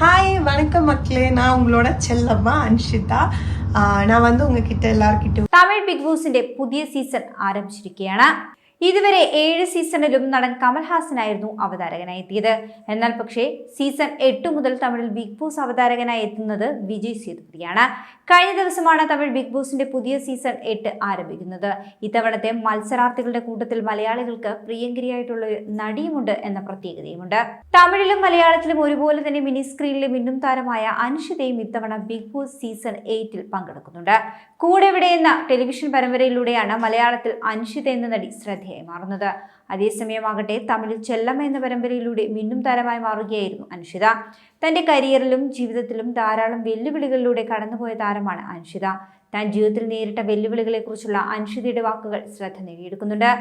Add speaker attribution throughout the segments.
Speaker 1: Hi வணக்கம் மக்களே நான் உங்களோட செல்லம்மா அன்ஷிதா ஆஹ் நான் வந்து உங்ககிட்ட எல்லார்கிட்டயும்
Speaker 2: തമിഴ് ബിഗ് ബോസിന്റെ പുതിയ സീസൺ ആരംഭിച്ചിരിക്കുകയാണ് ഇതുവരെ ഏഴ് സീസണിലും നടൻ കമൽഹാസനായിരുന്നു അവതാരകനായി എത്തിയത് എന്നാൽ പക്ഷേ സീസൺ എട്ട് മുതൽ തമിഴിൽ ബിഗ് ബോസ് അവതാരകനായി എത്തുന്നത് വിജയ് സേതുപതിയാണ്. കഴിഞ്ഞ ദിവസമാണ് തമിഴ് ബിഗ് ബോസിന്റെ പുതിയ സീസൺ എട്ട് ആരംഭിക്കുന്നത്. ഇത്തവണത്തെ മത്സരാർത്ഥികളുടെ കൂട്ടത്തിൽ മലയാളികൾക്ക് പ്രിയങ്കരിയായിട്ടുള്ള നടിയുമുണ്ട് എന്ന പ്രത്യേകതയുമുണ്ട്. തമിഴിലും മലയാളത്തിലും ഒരുപോലെ തന്നെ മിനി സ്ക്രീനിലെ മിന്നും താരമായ അനുഷിതയും ഇത്തവണ ബിഗ് ബോസ് സീസൺ എയ്റ്റിൽ പങ്കെടുക്കുന്നുണ്ട്. കൂടെ ഇവിടെ എന്ന ടെലിവിഷൻ പരമ്പരയിലൂടെയാണ് മലയാളത്തിൽ അനുഷിത എന്ന നടി ശ്രദ്ധേയമായി മാറുന്നത്. അതേസമയമാകട്ടെ തമിഴിൽ ചെല്ലമ്മ എന്ന പരമ്പരയിലൂടെ മിന്നും താരമായി മാറുകയായിരുന്നു അനുഷിത തന്റെ കരിയറിലും ജീവിതത്തിലും ധാരാളം വെല്ലുവിളികളിലൂടെ കടന്നുപോയ താരമാണ് അനുഷിത താൻ ജീവിതത്തിൽ നേരിട്ട വെല്ലുവിളികളെക്കുറിച്ചുള്ള അനുഷിതയുടെ വാക്കുകൾ ശ്രദ്ധ നേടിയെടുക്കുന്നുണ്ട്.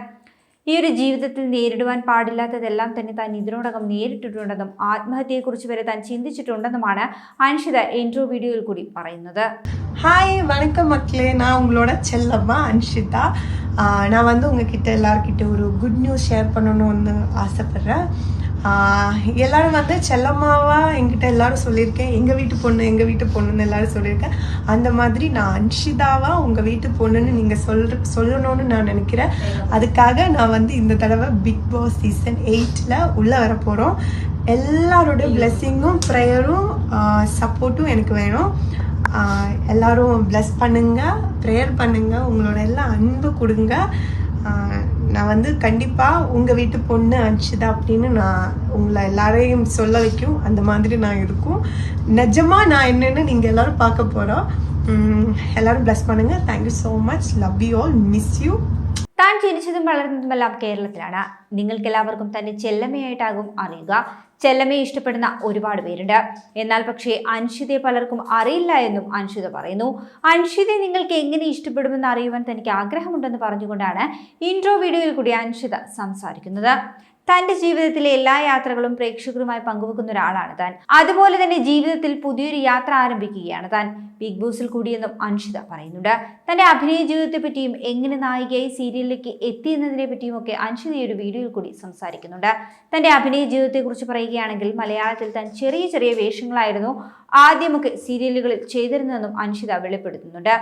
Speaker 2: ഈ ഒരു ജീവിതത്തിൽ നേരിടുവാൻ പാടില്ലാത്തതെല്ലാം തന്നെ താൻ ഇതിനോടകം നേരിട്ടിട്ടുണ്ടെന്നും ആത്മഹത്യയെക്കുറിച്ച് വരെ താൻ ചിന്തിച്ചിട്ടുണ്ടെന്നുമാണ് അനുഷിത ഇൻട്രോ വീഡിയോയിൽ കൂടി പറയുന്നത്
Speaker 1: ஹாய் வணக்கம் மக்களே நான் உங்களோட செல்லம்மா அன்ஷிதா ஆஹ் நான் வந்து உங்ககிட்ட எல்லார்கிட்ட ஒரு குட் நியூஸ் ஷேர் பண்ணணும்னு ஆசைப்பட்றேன் ஆஹ் எல்லாரும் வந்து செல்லம்மாவா என்கிட்ட எல்லாரும் சொல்லியிருக்கேன். எங்கள் வீட்டு பொண்ணு எங்கள் வீட்டு பொண்ணுன்னு எல்லாரும் சொல்லியிருக்கேன். அந்த மாதிரி நான் அன்ஷிதாவா உங்கள் வீட்டு பொண்ணுன்னு நீங்கள் சொல் சொல்லணும்னு நான் நினைக்கிறேன். அதுக்காக நான் வந்து இந்த தடவை பிக் பாஸ் சீசன் எயிட்டில் உள்ளே வர போகிறோம் எல்லாரோட பிளெஸ்ஸிங்கும் ப்ரேயரும் சப்போர்ட்டும் எனக்கு வேணும். எல்லாரும் ப்ளஸ் பண்ணுங்க ப்ரேயர் பண்ணுங்க. உங்களோட எல்லாம் அன்பு கொடுங்க. நான் வந்து கண்டிப்பாக உங்கள் வீட்டு பொண்ணு அன்ஷிதா அப்படின்னு நான் உங்களை எல்லாரையும் சொல்ல வைக்கும். அந்த மாதிரி நான் இருக்கும். நிஜமாக நான் என்னென்னு நீங்கள் எல்லோரும் பார்க்க போகிறோம் எல்லோரும் ப்ளஸ் பண்ணுங்கள் thank you so much love you all miss you
Speaker 2: താൻ ജനിച്ചതും വളർന്നതുമെല്ലാം കേരളത്തിലാണ്. നിങ്ങൾക്കെല്ലാവർക്കും തന്നെ ചെല്ലമ്മയായിട്ടാകും അറിയുക. ചെല്ലമ്മയെ ഇഷ്ടപ്പെടുന്ന ഒരുപാട് പേരുണ്ട്. എന്നാൽ പക്ഷേ അൻഷിതയെ പലർക്കും അറിയില്ല എന്നും അൻഷിത പറയുന്നു. അൻഷിതയെ നിങ്ങൾക്ക് എങ്ങനെ ഇഷ്ടപ്പെടുമെന്ന് അറിയുവാൻ തനിക്ക് ആഗ്രഹമുണ്ടെന്ന് പറഞ്ഞുകൊണ്ടാണ് ഇൻട്രോ വീഡിയോയിൽ കൂടി അൻഷിത സംസാരിക്കുന്നത്. തന്റെ ജീവിതത്തിലെ എല്ലാ യാത്രകളും പ്രേക്ഷകരുമായി പങ്കുവെക്കുന്ന ഒരാളാണ് താൻ. അതുപോലെ തന്നെ ജീവിതത്തിൽ പുതിയൊരു യാത്ര ആരംഭിക്കുകയാണ് താൻ. ബിഗ് ബോസിൽ കൂടിയെന്നും അൻഷിത പറയുന്നുണ്ട്. തന്റെ അഭിനയ ജീവിതത്തെ പറ്റിയും എങ്ങനെ നായികയായി സീരിയലിലേക്ക് എത്തിയെന്നതിനെ പറ്റിയും ഒക്കെ അൻഷിത ഒരു വീഡിയോയിൽ കൂടി സംസാരിക്കുന്നുണ്ട്. തന്റെ അഭിനയ ജീവിതത്തെക്കുറിച്ച് പറയുകയാണെങ്കിൽ മലയാളത്തിൽ താൻ ചെറിയ ചെറിയ വേഷങ്ങളായിരുന്നു ആദ്യമൊക്കെ സീരിയലുകളിൽ ചെയ്തിരുന്നതെന്നും അൻഷിത വെളിപ്പെടുത്തുന്നുണ്ട്.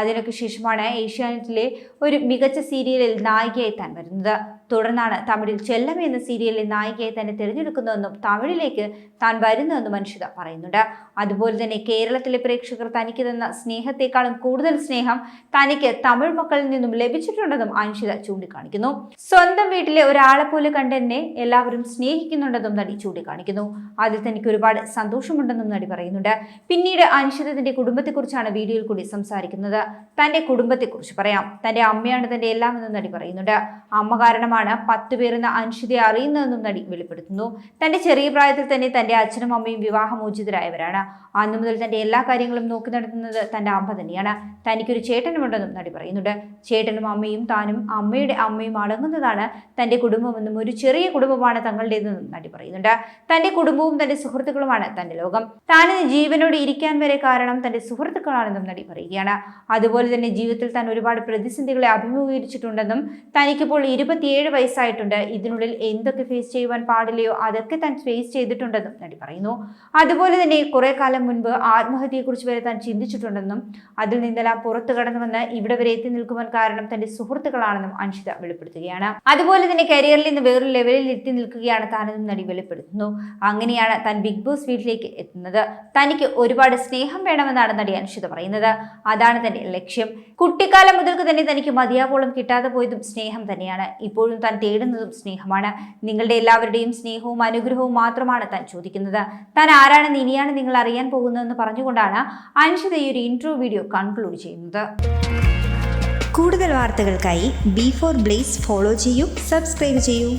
Speaker 2: അതിനൊക്കെ ശേഷമാണ് ഏഷ്യാനെറ്റിലെ ഒരു മികച്ച സീരിയലിൽ നായികയായി താൻ വരുന്നത്. തുടർന്നാണ് തമിഴിൽ ചെല്ലം എന്ന സീരിയലിലെ നായികയായി തന്നെ തിരഞ്ഞെടുക്കുന്നതെന്നും തമിഴിലേക്ക് താൻ വരുന്നതെന്നും മനുഷ്യത പറയുന്നുണ്ട്. അതുപോലെ തന്നെ കേരളത്തിലെ പ്രേക്ഷകർ തനിക്ക് തന്ന സ്നേഹത്തെക്കാളും കൂടുതൽ സ്നേഹം തനിക്ക് തമിഴ് മക്കളിൽ നിന്നും ലഭിച്ചിട്ടുണ്ടെന്നും അനുഷിത ചൂണ്ടിക്കാണിക്കുന്നു. സ്വന്തം വീട്ടിലെ ഒരാളെ പോലെ കണ്ടെന്നെ എല്ലാവരും സ്നേഹിക്കുന്നുണ്ടെന്നും നടി ചൂണ്ടിക്കാണിക്കുന്നു. അതിൽ തനിക്ക് ഒരുപാട് സന്തോഷമുണ്ടെന്നും നടി പറയുന്നുണ്ട്. പിന്നീട് അനുഷിതത്തിന്റെ കുടുംബത്തെക്കുറിച്ചാണ് വീഡിയോയിൽ കൂടി സംസാരിക്കുന്നത്. തന്റെ കുടുംബത്തെക്കുറിച്ച് പറയാം. തന്റെ അമ്മയാണ് തന്റെ എല്ലാം എന്നും നടി പറയുന്നുണ്ട്. അമ്മ കാരണമാണ് പത്ത് പേരെന്ന അൻഷിതയെ അറിയുന്നതെന്നും നടി വെളിപ്പെടുത്തുന്നു. തന്റെ ചെറിയ പ്രായത്തിൽ തന്നെ തന്റെ അച്ഛനും അമ്മയും വിവാഹമോചിതരായവരാണ്. അന്നു മുതൽ തന്റെ എല്ലാ കാര്യങ്ങളും നോക്കി നടത്തുന്നത് തന്റെ അമ്മ തന്നെയാണ്. തനിക്കൊരു ചേട്ടനുമുണ്ടെന്നും നടി പറയുന്നുണ്ട്. ചേട്ടനും അമ്മയും താനും അമ്മയുടെ അമ്മയും അടങ്ങുന്നതാണ് തന്റെ കുടുംബമെന്നും ഒരു ചെറിയ കുടുംബമാണ് തങ്ങളുടേതെന്നും നടി പറയുന്നുണ്ട്. തന്റെ കുടുംബവും തന്റെ സുഹൃത്തുക്കളുമാണ് തന്റെ ലോകം. താനിന്ന് ജീവനോട് ഇരിക്കാൻ വരെ കാരണം തന്റെ സുഹൃത്തുക്കളാണെന്നും നടി പറയുകയാണ്. അതുപോലെ തന്നെ ജീവിതത്തിൽ താൻ ഒരുപാട് പ്രതിസന്ധികളെ അഭിമുഖീകരിച്ചിട്ടുണ്ടെന്നും തനിക്കിപ്പോൾ ഇരുപത്തിയേഴ് വയസ്സായിട്ടുണ്ട്. ഇതിനുള്ളിൽ എന്തൊക്കെ ഫേസ് ചെയ്യുവാൻ പാടില്ലയോ അതൊക്കെ താൻ ഫേസ് ചെയ്തിട്ടുണ്ടെന്നും നടി പറയുന്നു. അതുപോലെ തന്നെ കുറെ കാലം മുൻപ് ആത്മഹത്യയെക്കുറിച്ച് വരെ താൻ ചിന്തിച്ചിട്ടുണ്ടെന്നും അതിൽ നിന്നെല്ലാം പുറത്തു കടന്നു വന്ന് ഇവിടെ വരെ എത്തി നിൽക്കുവാൻ കാരണം തന്റെ സുഹൃത്തുക്കളാണെന്നും അൻഷിത വെളിപ്പെടുത്തുകയാണ്. അതുപോലെ തന്നെ കരിയറിൽ നിന്ന് വേറൊരു ലെവലിൽ എത്തി നിൽക്കുകയാണ് താനെന്നും നടി വെളിപ്പെടുത്തുന്നു. അങ്ങനെയാണ് താൻ ബിഗ് ബോസ് വീട്ടിലേക്ക് എത്തുന്നത്. തനിക്ക് ഒരുപാട് സ്നേഹം വേണമെന്നാണ് നടി അൻഷിത പറയുന്നത്. അതാണ് തന്റെ ലക്ഷ്യം. കുട്ടിക്കാലം മുതൽക്ക് തന്നെ തനിക്ക് മതിയാവോളം കിട്ടാതെ പോയതും സ്നേഹം തന്നെയാണ്. ഇപ്പോഴും താൻ തേടുന്നതും സ്നേഹമാണ്. നിങ്ങളുടെ എല്ലാവരുടെയും സ്നേഹവും അനുഗ്രഹവും മാത്രമാണ് താൻ ചോദിക്കുന്നത്. താൻ ആരാണെന്ന് ഇനിയാണ് നിങ്ങൾ അറിയാൻ പോകുന്നതെന്ന് പറഞ്ഞുകൊണ്ടാണ് അൻഷിത ഈ ഒരു ഇൻട്രോ വീഡിയോ കൺക്ലൂഡ് ചെയ്യുന്നത്.
Speaker 3: കൂടുതൽ വാർത്തകൾക്കായി ബി ഫോർ ബ്ലേസ് ഫോളോ ചെയ്യൂ സബ്സ്ക്രൈബ് ചെയ്യൂ.